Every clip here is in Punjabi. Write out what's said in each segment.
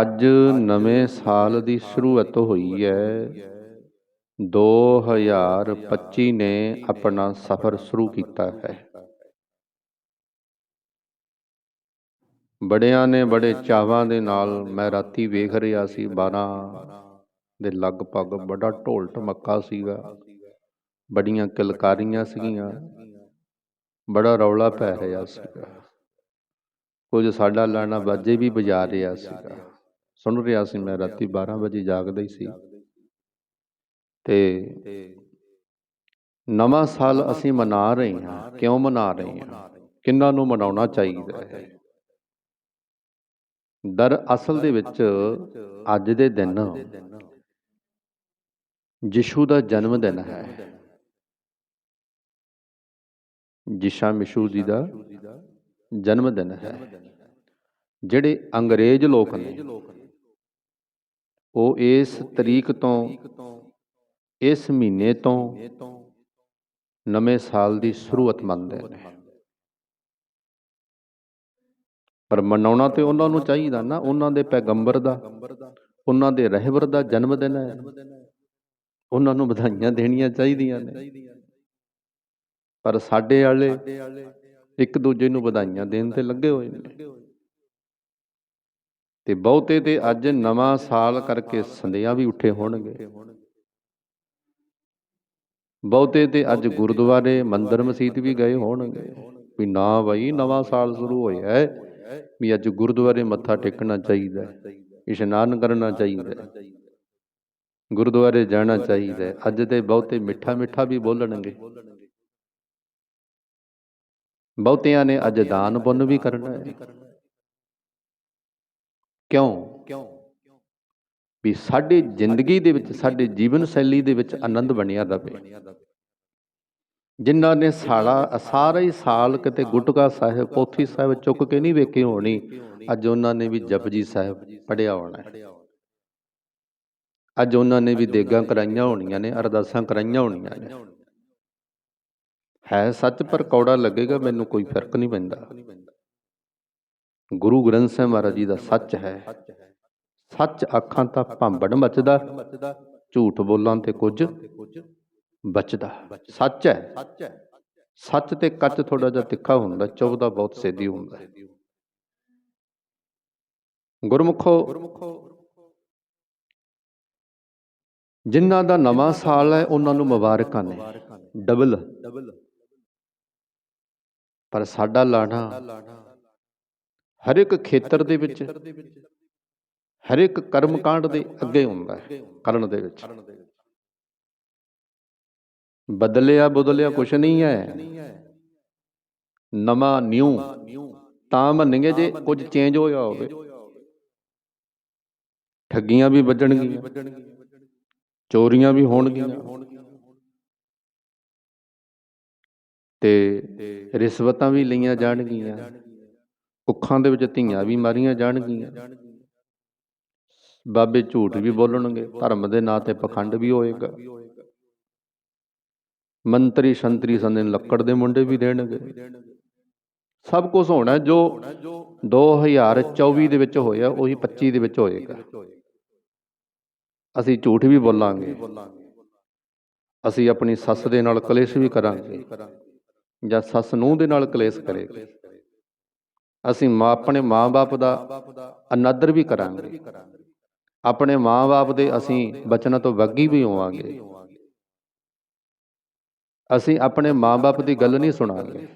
ਅੱਜ ਨਵੇਂ ਸਾਲ ਦੀ ਸ਼ੁਰੂਆਤ ਹੋਈ ਹੈ। 2025 ਨੇ ਆਪਣਾ ਸਫ਼ਰ ਸ਼ੁਰੂ ਕੀਤਾ ਹੈ। ਬੜਿਆਂ ਨੇ ਬੜੇ ਚਾਵਾਂ ਦੇ ਨਾਲ ਮੈਂ ਰਾਤੀ ਵੇਖ ਰਿਹਾ ਸੀ। 12 ਦੇ ਲਗਭਗ ਬੜਾ ਢੋਲ ਢਮੱਕਾ ਸੀਗਾ। ਬੜੀਆਂ ਕਿਲਕਾਰੀਆਂ ਸੀਗੀਆਂ। ਬੜਾ ਰੌਲਾ ਪੈ ਰਿਹਾ ਸੀਗਾ। ਕੁਝ ਸਾਡਾ ਲਾਣਾ ਬਾਜੇ ਵੀ ਵਜਾ ਰਿਹਾ ਸੀਗਾ। ਸੁਣ ਰਿਹਾ ਸੀ ਮੈਂ, ਰਾਤੀ 12 ਵਜੇ ਜਾਗਦਾ ਹੀ ਸੀ। ਤੇ ਨਵਾਂ ਸਾਲ ਅਸੀਂ ਮਨਾ ਰਹੇ ਹਾਂ। ਕਿਉਂ ਮਨਾ ਰਹੇ ਹਾਂ? ਕਿੰਨਾਂ ਨੂੰ ਮਨਾਉਣਾ ਚਾਹੀਦਾ ਹੈ? ਦਰ ਅਸਲ ਦੇ ਵਿੱਚ ਅੱਜ ਦੇ ਦਿਨ ਯਿਸੂ ਦਾ ਜਨਮ ਦਿਨ ਹੈ। ਜਿਸ਼ਾ ਮਿਸ਼ੂ ਜੀ ਦਾ ਜਨਮ ਦਿਨ ਹੈ। ਜਿਹੜੇ ਅੰਗਰੇਜ਼ ਲੋਕ ਨੇ ਉਹ ਇਸ ਤਰੀਕ ਤੋਂ, ਇਸ ਮਹੀਨੇ ਤੋਂ ਨਵੇਂ ਸਾਲ ਦੀ ਸ਼ੁਰੂਆਤ ਮੰਨਦੇ ਨੇ। ਪਰ ਮਨਾਉਣਾ ਤੇ ਉਹਨਾਂ ਨੂੰ ਚਾਹੀਦਾ ਨਾ, ਉਹਨਾਂ ਦੇ ਪੈਗੰਬਰ ਦਾ, ਉਹਨਾਂ ਦੇ ਰਹਿਬਰ ਦਾ ਜਨਮ ਦਿਨ ਹੈ। ਉਹਨਾਂ ਨੂੰ ਵਧਾਈਆਂ ਦੇਣੀਆਂ ਚਾਹੀਦੀਆਂ ਨੇ। ਪਰ ਸਾਡੇ ਵਾਲੇ ਇੱਕ ਦੂਜੇ ਨੂੰ ਵਧਾਈਆਂ ਦੇਣ ਤੇ ਲੱਗੇ ਹੋਏ ਨੇ। ਤੇ ਬਹੁਤੇ ਤੇ ਅੱਜ ਨਵਾਂ ਸਾਲ ਕਰਕੇ ਸੰਦੇਹਾਂ ਵੀ ਉੱਠੇ ਹੋਣਗੇ। ਬਹੁਤੇ ਤੇ ਅੱਜ ਗੁਰਦੁਆਰੇ, ਮੰਦਰ ਮਸੀਤ ਵੀ ਗਏ ਹੋਣਗੇ। ਵੀ ਨਾ ਬਾਈ, ਨਵਾਂ ਸਾਲ ਸ਼ੁਰੂ ਹੋਇਆ ਹੈ। ਵੀ ਅੱਜ ਗੁਰਦੁਆਰੇ ਮੱਥਾ ਟੇਕਣਾ ਚਾਹੀਦਾ ਇਸ਼ਨਾਨ ਕਰਨਾ ਚਾਹੀਦਾ ਗੁਰਦੁਆਰੇ ਜਾਣਾ ਚਾਹੀਦਾ ਅੱਜ ਤੇ ਬਹੁਤੇ ਮਿੱਠਾ ਮਿੱਠਾ ਵੀ ਬੋਲਣਗੇ। ਬਹੁਤਿਆਂ ਨੇ ਅੱਜ ਦਾਨ ਪੁੰਨ ਵੀ ਕਰਨਾ ਹੈ। ਕਿਉਂ? ਵੀ ਸਾਡੀ ਜ਼ਿੰਦਗੀ ਦੇ ਵਿੱਚ ਸਾਡੇ ਜੀਵਨ ਸ਼ੈਲੀ ਦੇ ਵਿੱਚ ਆਨੰਦ ਬਣਿਆ ਰਵੇ। ਜਿਨ੍ਹਾਂ ਨੇ ਸਾਲਾ ਸਾਰਾ ਹੀ ਸਾਲ ਕਿਤੇ ਗੁਟਕਾ ਸਾਹਿਬ ਪੋਥੀ ਸਾਹਿਬ ਚੁੱਕ ਕੇ ਨਹੀਂ ਵੇਖੇ ਹੋਣੀ। ਅੱਜ ਉਹਨਾਂ ਨੇ ਵੀ ਜਪਜੀ ਸਾਹਿਬ ਪੜਿਆ ਹੋਣਾ। ਅੱਜ ਉਹਨਾਂ ਨੇ ਵੀ ਦੇਗਾਂ ਕਰਾਈਆਂ ਹੋਣੀਆਂ ਨੇ ਅਰਦਾਸਾਂ ਕਰਾਈਆਂ ਹੋਣੀਆਂ ਨੇ। ਹੈ ਸੱਚ ਪਰ ਕੌੜਾ ਲੱਗੇਗਾ ਮੈਨੂੰ ਕੋਈ ਫ਼ਰਕ ਨਹੀਂ ਪੈਂਦਾ। ਗੁਰੂ ਗ੍ਰੰਥ ਸਾਹਿਬ ਮਹਾਰਾਜ ਜੀ ਦਾ ਸੱਚ ਹੈ। ਸੱਚ ਅੱਖਾਂ ਤਾਂ ਭਾਂਬੜ ਮਚਦਾ ਝੂਠ ਬੋਲਾਂ ਤੇ ਕੁਝ ਬਚਦਾ। ਸੱਚ ਹੈ। ਸੱਚ ਤੇ ਕੱਚ ਥੋੜਾ ਜਿਹਾ ਤਿੱਖਾ ਹੁੰਦਾ ਚੁਭਦਾ ਬਹੁਤ ਸੇਦੀ ਹੁੰਦਾ। ਗੁਰਮੁਖੋ ਜਿਨ੍ਹਾਂ ਦਾ ਨਵਾਂ ਸਾਲ ਹੈ ਉਹਨਾਂ ਨੂੰ ਮੁਬਾਰਕਾਂ ਨੇ। ਡਬਲ। ਪਰ ਸਾਡਾ ਲਾਣਾ ਹਰ ਇੱਕ ਖੇਤਰ ਦੇ ਵਿੱਚ ਹਰ ਇੱਕ ਕਰਮ ਕਾਂਡ ਦੇ ਅੱਗੇ ਹੁੰਦਾ ਹੈ, ਕਰਨ ਦੇ ਵਿੱਚ। ਬਦਲਿਆ ਬਦਲਿਆ ਕੁਛ ਨਹੀਂ ਹੈ। ਨਵਾਂ ਨਿਊ, ਤਾਂ ਮੰਨਗੇ ਜੇ ਕੁਝ ਚੇਂਜ ਹੋਇਆ ਹੋਵੇ। ਠੱਗੀਆਂ ਵੀ ਵੱਜਣਗੀਆਂ, ਚੋਰੀਆਂ ਵੀ ਹੋਣਗੀਆਂ। ਤੇ ਰਿਸ਼ਵਤਾਂ ਵੀ ਲਈਆਂ ਜਾਣਗੀਆਂ। ਕੁੱਖਾਂ ਦੇ ਵਿੱਚ ਧੀਆਂ ਵੀ ਮਾਰੀਆਂ ਜਾਣਗੀਆਂ। ਬਾਬੇ ਝੂਠ ਵੀ ਬੋਲਣਗੇ, ਧਰਮ ਦੇ ਨਾਂ ਤੇ ਪਖੰਡ ਵੀ ਹੋਏਗਾ। ਮੰਤਰੀ ਸ਼ੰਤਰੀ ਸੰਦੇ ਲੱਕੜ ਦੇ ਮੁੰਡੇ ਵੀ ਦੇਣਗੇ। ਸਭ ਕੁਝ ਹੋਣਾ ਜੋ 2024 ਦੇ ਵਿੱਚ ਹੋਇਆ, ਉਹੀ 25 ਦੇ ਵਿੱਚ ਹੋਏਗਾ। ਅਸੀਂ ਝੂਠ ਵੀ ਬੋਲਾਂਗੇ। ਅਸੀਂ ਆਪਣੀ ਸੱਸ ਦੇ ਨਾਲ ਕਲੇਸ਼ ਵੀ ਕਰਾਂਗੇ। ਜਾਂ ਸੱਸ ਨੂੰ ਦੇ ਨਾਲ ਕਲੇਸ਼ ਕਰੇਗੀ। ਅਸੀਂ ਮਾਂ ਆਪਣੇ ਮਾਂ-ਬਾਪ ਦਾ ਅਨਾਦਰ ਵੀ ਕਰਾਂਗੇ। ਆਪਣੇ ਮਾਂ-ਬਾਪ ਦੇ ਅਸੀਂ ਬਚਨਾਂ ਤੋਂ ਵੱਗੀ ਵੀ ਹੋਵਾਂਗੇ। ਅਸੀਂ ਆਪਣੇ ਮਾਂ-ਬਾਪ ਦੀ ਗੱਲ ਨਹੀਂ ਸੁਣਾਂਗੇ।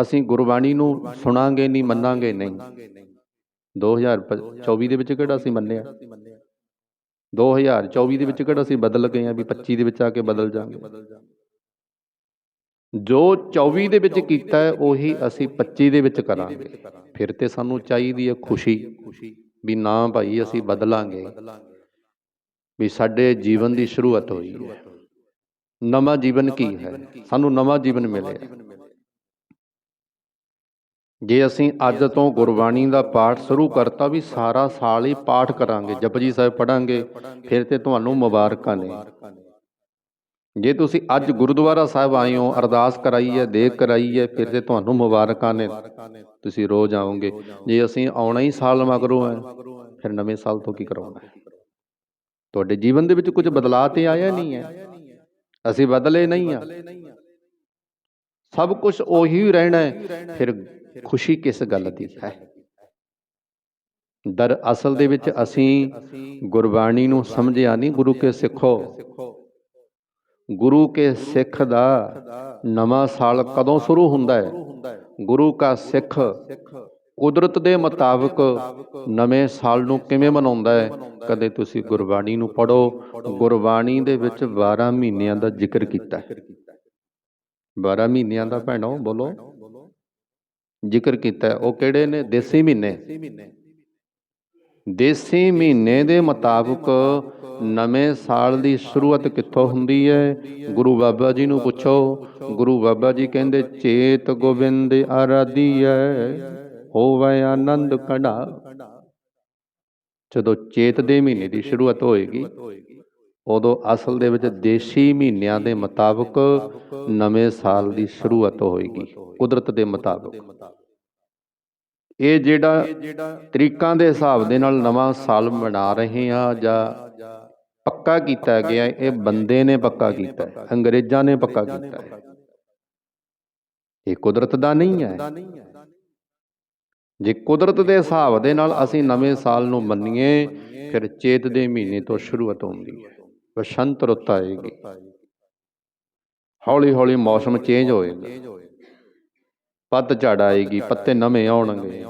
ਅਸੀਂ ਗੁਰਬਾਣੀ ਨੂੰ ਸੁਣਾਂਗੇ ਨਹੀਂ, ਮੰਨਾਂਗੇ ਨਹੀਂ। 2024 ਦੇ ਵਿੱਚ ਕਿਹੜਾ ਅਸੀਂ ਮੰਨਿਆ? 2024 ਦੇ ਵਿੱਚ ਕਿਹੜਾ ਅਸੀਂ ਬਦਲ ਗਏ ਆ ਵੀ 25 ਦੇ ਵਿੱਚ ਆ ਕੇ ਬਦਲ ਜਾਾਂਗੇ? ਜੋ 24 ਦੇ ਵਿੱਚ ਕੀਤਾ ਹੈ, ਉਹੀ ਅਸੀਂ 25 ਦੇ ਵਿੱਚ ਕਰਾਂਗੇ। ਫਿਰ ਤੇ ਸਾਨੂੰ ਚਾਹੀਦੀ ਹੈ ਖੁਸ਼ੀ ਵੀ ਨਾ ਭਾਈ ਅਸੀਂ ਬਦਲਾਂਗੇ। ਵੀ ਸਾਡੇ ਜੀਵਨ ਦੀ ਸ਼ੁਰੂਆਤ ਹੋਈ ਹੈ। ਨਵਾਂ ਜੀਵਨ ਕੀ ਹੈ? ਸਾਨੂੰ ਨਵਾਂ ਜੀਵਨ ਮਿਲਿਆ। ਜੇ ਅਸੀਂ ਅੱਜ ਤੋਂ ਗੁਰਬਾਣੀ ਦਾ ਪਾਠ ਸ਼ੁਰੂ ਕਰਤਾ ਵੀ ਸਾਰਾ ਸਾਲ ਹੀ ਪਾਠ ਕਰਾਂਗੇ, ਜਪਜੀ ਸਾਹਿਬ ਪੜਾਂਗੇ ਫਿਰ ਤੇ ਤੁਹਾਨੂੰ ਮੁਬਾਰਕਾਂ ਨੇ। ਜੇ ਤੁਸੀਂ ਅੱਜ ਗੁਰਦੁਆਰਾ ਸਾਹਿਬ ਆਏ ਹੋ, ਅਰਦਾਸ ਕਰਾਈ ਹੈ, ਦੇਗ ਕਰਾਈ ਹੈ, ਫਿਰ ਤੇ ਤੁਹਾਨੂੰ ਮੁਬਾਰਕਾਂ ਨੇ। ਤੁਸੀਂ ਰੋਜ਼ ਆਓਗੇ। ਜੇ ਅਸੀਂ ਆਉਣਾ ਹੀ ਸਾਲ ਮਗਰੋਂ ਹੈ, ਫਿਰ ਨਵੇਂ ਸਾਲ ਤੋਂ ਕੀ ਕਰਾਉਣਾ ਤੁਹਾਡੇ ਜੀਵਨ ਦੇ ਵਿੱਚ ਕੁਝ ਬਦਲਾਅ ਤੇ ਆਇਆ ਨਹੀਂ ਹੈ। ਅਸੀਂ ਬਦਲੇ ਨਹੀਂ ਆ ਸਭ ਕੁਝ ਉਹੀ ਰਹਿਣਾ ਹੈ, ਫਿਰ ਖੁਸ਼ੀ ਕਿਸ ਗੱਲ ਦੀ ਹੈ? ਦਰ ਅਸਲ ਦੇ ਵਿੱਚ ਅਸੀਂ ਗੁਰਬਾਣੀ ਨੂੰ ਸਮਝਿਆ ਨਹੀਂ, ਗੁਰੂ ਕੇ ਸਿੱਖੋ। ਗੁਰੂ ਕੇ ਸਿੱਖ ਦਾ ਨਵਾਂ ਸਾਲ ਕਦੋਂ ਸ਼ੁਰੂ ਹੁੰਦਾ ਹੈ? ਗੁਰੂ ਕਾ ਸਿੱਖ ਕੁਦਰਤ ਦੇ ਮੁਤਾਬਕ ਨਵੇਂ ਸਾਲ ਨੂੰ ਕਿਵੇਂ ਮਨਾਉਂਦਾ ਹੈ? ਕਦੇ ਤੁਸੀਂ ਗੁਰਬਾਣੀ ਨੂੰ ਪੜੋ ਗੁਰਬਾਣੀ ਦੇ ਵਿੱਚ 12 ਮਹੀਨਿਆਂ ਦਾ ਜ਼ਿਕਰ ਕੀਤਾ ਹੈ। 12 ਮਹੀਨਿਆਂ ਦਾ ਭੈਣੋ, ਬੋਲੋ। ਜ਼ਿਕਰ ਕੀਤਾ ਉਹ ਕਿਹੜੇ ਨੇ? ਦੇਸੀ ਮਹੀਨੇ। ਦੇਸੀ ਮਹੀਨੇ ਦੇ ਮੁਤਾਬਕ ਨਵੇਂ ਸਾਲ ਦੀ ਸ਼ੁਰੂਆਤ ਕਿੱਥੋਂ ਹੁੰਦੀ ਹੈ? ਗੁਰੂ ਬਾਬਾ ਜੀ ਨੂੰ ਪੁੱਛੋ। ਗੁਰੂ ਬਾਬਾ ਜੀ ਕਹਿੰਦੇ, ਚੇਤ ਗੋਬਿੰਦ ਆਰਾਧੀਐ ਹੋਵੇ ਆਨੰਦ ਕਢਾ ਜਦੋਂ ਚੇਤ ਦੇ ਮਹੀਨੇ ਦੀ ਸ਼ੁਰੂਆਤ ਹੋਏਗੀ, ਉਦੋਂ ਅਸਲ ਦੇ ਵਿੱਚ ਦੇਸੀ ਮਹੀਨਿਆਂ ਦੇ ਮੁਤਾਬਕ ਨਵੇਂ ਸਾਲ ਦੀ ਸ਼ੁਰੂਆਤ ਹੋਏਗੀ, ਕੁਦਰਤ ਦੇ ਮੁਤਾਬਕ। ਇਹ ਜਿਹੜਾ ਤਰੀਕਾਂ ਦੇ ਹਿਸਾਬ ਦੇ ਨਾਲ ਨਵਾਂ ਸਾਲ ਮਨਾ ਰਹੇ ਆ ਜਾਂ ਪੱਕਾ ਕੀਤਾ ਗਿਆ, ਇਹ ਬੰਦੇ ਨੇ ਪੱਕਾ ਕੀਤਾ ਹੈ, ਅੰਗਰੇਜ਼ਾਂ ਨੇ ਪੱਕਾ ਕੀਤਾ ਹੈ। ਇਹ ਕੁਦਰਤ ਦਾ ਨਹੀਂ ਹੈ। ਜੇ ਕੁਦਰਤ ਦੇ ਹਿਸਾਬ ਦੇ ਨਾਲ ਅਸੀਂ ਨਵੇਂ ਸਾਲ ਨੂੰ ਮੰਨੀਏ, ਫਿਰ ਚੇਤ ਦੇ ਮਹੀਨੇ ਤੋਂ ਸ਼ੁਰੂਆਤ ਹੁੰਦੀ ਹੈ। ਬਸੰਤ ਰੁੱਤ ਆਏਗੀ। ਹੌਲੀ ਹੌਲੀ ਮੌਸਮ ਚੇਂਜ ਹੋਏਗਾ। ਪੱਤ ਝੜ ਆਏਗੀ ਪੱਤੇ ਨਵੇਂ ਆਉਣਗੇ।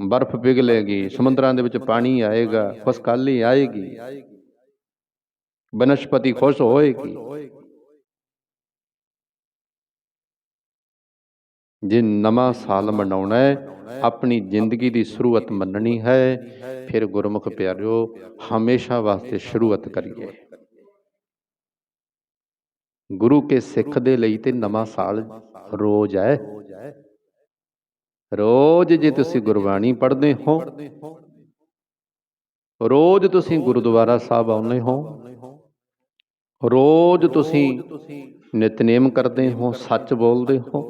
ਬਰਫ਼ ਪਿਘਲੇਗੀ ਸਮੁੰਦਰਾਂ ਦੇ ਵਿੱਚ ਪਾਣੀ ਆਏਗਾ ਖੁਸ਼ਕਾਲੀ ਆਏਗੀ। ਬਨਸਪਤੀ ਖੁਸ਼ ਹੋਏਗੀ। ਜੇ ਨਵਾਂ ਸਾਲ ਮਨਾਉਣਾ ਹੈ ਆਪਣੀ ਜ਼ਿੰਦਗੀ ਦੀ ਸ਼ੁਰੂਆਤ ਮੰਨਣੀ ਹੈ ਫਿਰ ਗੁਰਮੁਖ ਪਿਆਰਿਓ ਹਮੇਸ਼ਾ ਵਾਸਤੇ ਸ਼ੁਰੂਆਤ ਕਰੀਏ। ਗੁਰੂ ਕੇ ਸਿੱਖ ਦੇ ਲਈ ਤੇ ਨਵਾਂ ਸਾਲ ਰੋਜ਼ ਹੈ। ਰੋਜ਼ ਜੇ ਤੁਸੀਂ ਗੁਰਬਾਣੀ ਪੜ੍ਹਦੇ ਹੋ, ਰੋਜ਼ ਤੁਸੀਂ ਗੁਰਦੁਆਰਾ ਸਾਹਿਬ ਆਉਂਦੇ ਹੋ, ਰੋਜ਼ ਤੁਸੀਂ ਨਿਤਨੇਮ ਕਰਦੇ ਹੋ, ਸੱਚ ਬੋਲਦੇ ਹੋ,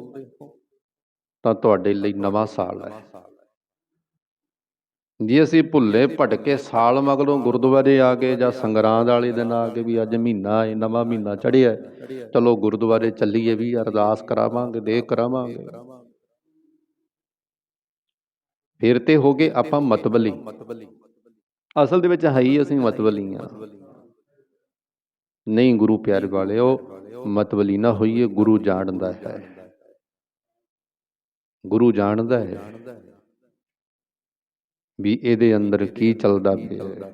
ਤਾਂ ਤੁਹਾਡੇ ਲਈ ਨਵਾਂ ਸਾਲ ਹੈ। ਜੇ ਅਸੀਂ ਭੁੱਲੇ ਭਟਕੇ ਸਾਲ ਮਗਰੋਂ ਗੁਰਦੁਆਰੇ ਆ ਕੇ ਜਾਂ ਸੰਗਰਾਂਦ ਵਾਲੇ ਦਿਨ ਆ ਕੇ ਵੀ ਅੱਜ ਮਹੀਨਾ ਹੈ, ਨਵਾਂ ਮਹੀਨਾ ਚੜ੍ਹਿਆ ਚਲੋ ਗੁਰਦੁਆਰੇ ਚੱਲੀਏ ਵੀ, ਅਰਦਾਸ ਕਰਾਵਾਂਗੇ ਦੇਖ ਕਰਾਵਾਂਗੇ। ਫਿਰ ਤੇ ਹੋ ਗਏ ਆਪਾਂ ਮਤਬਲੀ। ਅਸਲ ਦੇ ਵਿੱਚ ਹੈ ਹੀ ਅਸੀਂ ਮਤਬਲੀ ਆ ਨਹੀਂ ਗੁਰੂ ਪਿਆਰੇ ਵਾਲਿਓ, ਮਤਬਲੀ ਨਾ ਹੋਈਏ, ਗੁਰੂ ਜਾਣਦਾ ਹੈ। ਗੁਰੂ ਜਾਣਦਾ ਹੈ। ਵੀ ਇਹਦੇ ਅੰਦਰ ਕੀ ਚੱਲਦਾ ਪਿਆ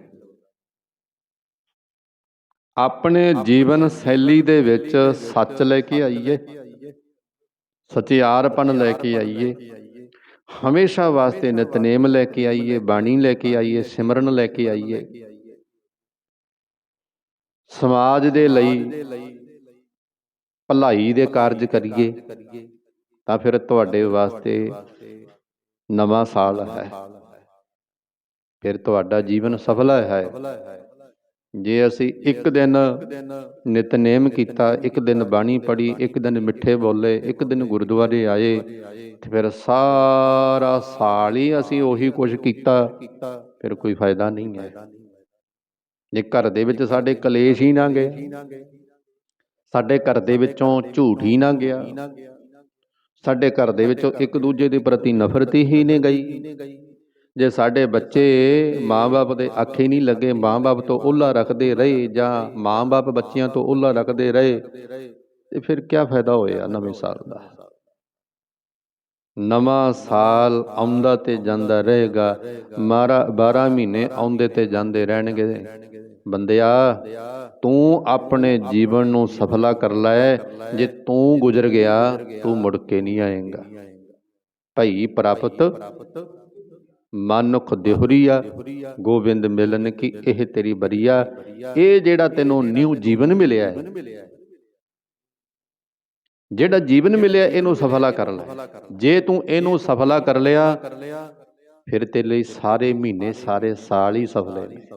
ਆਪਣੇ ਜੀਵਨ ਸ਼ੈਲੀ ਦੇ ਵਿੱਚ ਸੱਚ ਲੈ ਕੇ ਆਈਏ, ਸਚਿਆਰਪਣ ਲੈ ਕੇ ਆਈਏ, ਹਮੇਸ਼ਾ ਵਾਸਤੇ ਨਿਤਨੇਮ ਲੈ ਕੇ ਆਈਏ, ਬਾਣੀ ਲੈ ਕੇ ਆਈਏ, ਸਿਮਰਨ ਲੈ ਕੇ ਆਈਏ। ਸਮਾਜ ਦੇ ਲਈ ਭਲਾਈ ਦੇ ਕਾਰਜ ਕਰੀਏ, ਤਾਂ ਫਿਰ ਤੁਹਾਡੇ ਵਾਸਤੇ ਨਵਾਂ ਸਾਲ ਹੈ। ਫਿਰ ਤੁਹਾਡਾ ਜੀਵਨ ਸਫਲ ਹੈ। ਜੇ ਅਸੀਂ ਇੱਕ ਦਿਨ ਨਿਤਨੇਮ ਕੀਤਾ, ਇੱਕ ਦਿਨ ਬਾਣੀ ਪੜ੍ਹੀ, ਇੱਕ ਦਿਨ ਮਿੱਠੇ ਬੋਲੇ, ਇੱਕ ਦਿਨ ਗੁਰਦੁਆਰੇ ਆਏ, ਤੇ ਫਿਰ ਸਾਰਾ ਸਾਲ ਹੀ ਅਸੀਂ ਉਹੀ ਕੁਝ ਕੀਤਾ, ਫਿਰ ਕੋਈ ਫਾਇਦਾ ਨਹੀਂ ਹੈ। ਜੇ ਘਰ ਦੇ ਵਿੱਚ ਸਾਡੇ ਕਲੇਸ਼ ਹੀ ਨਾ ਗਏ, ਸਾਡੇ ਘਰ ਦੇ ਵਿੱਚੋਂ ਝੂਠ ਹੀ ਨਾ ਗਿਆ, ਸਾਡੇ ਘਰ ਦੇ ਵਿੱਚੋਂ ਇੱਕ ਦੂਜੇ ਦੇ ਪ੍ਰਤੀ ਨਫ਼ਰਤ ਹੀ ਨਹੀਂ ਗਈ ਜੇ ਸਾਡੇ ਬੱਚੇ ਮਾਂ-ਬਾਪ ਦੇ ਅੱਖੇ ਨਹੀਂ ਲੱਗੇ, ਮਾਂ-ਬਾਪ ਤੋਂ ਓਲਾ ਰੱਖਦੇ ਰਹੇ ਜਾਂ ਮਾਂ-ਬਾਪ ਬੱਚਿਆਂ ਤੋਂ ਓਲਾ ਰੱਖਦੇ ਰਹੇ, ਤੇ ਫਿਰ ਕੀ ਫਾਇਦਾ ਹੋਇਆ ਨਵੇਂ ਸਾਲ ਦਾ? ਨਵਾਂ ਸਾਲ ਆਉਂਦਾ ਤੇ ਜਾਂਦਾ ਰਹੇਗਾ। ਮਾਰਾ 12 ਮਹੀਨੇ ਆਉਂਦੇ ਤੇ ਜਾਂਦੇ ਰਹਿਣਗੇ। ਬੰਦਿਆ, ਤੂੰ ਆਪਣੇ ਜੀਵਨ ਨੂੰ ਸਫਲਾ ਕਰ ਲੈ। ਜੇ ਤੂੰ ਗੁਜ਼ਰ ਗਿਆ, ਤੂੰ ਮੁੜ ਕੇ ਨਹੀਂ ਆਏਗਾ। ਭਈ ਪ੍ਰਾਪਤ ਮਨੁੱਖ ਦਿਹੁਰੀਆ ਗੋਬਿੰਦ ਮਿਲਨ ਕੀ ਇਹ ਤੇਰੀ ਬਰੀਆ ਇਹ ਜਿਹੜਾ ਤੈਨੂੰ ਨਿਊ ਜੀਵਨ ਮਿਲਿਆ ਹੈ। ਜਿਹੜਾ ਜੀਵਨ ਮਿਲਿਆ, ਇਹਨੂੰ ਸਫਲਾ ਕਰ ਲੈ। ਜੇ ਤੂੰ ਇਹਨੂੰ ਸਫਲਾ ਕਰ ਲਿਆ, ਫਿਰ ਤੇਰੇ ਲਈ ਸਾਰੇ ਮਹੀਨੇ, ਸਾਰੇ ਸਾਲ ਹੀ ਸਫਲੇ ਨੇ।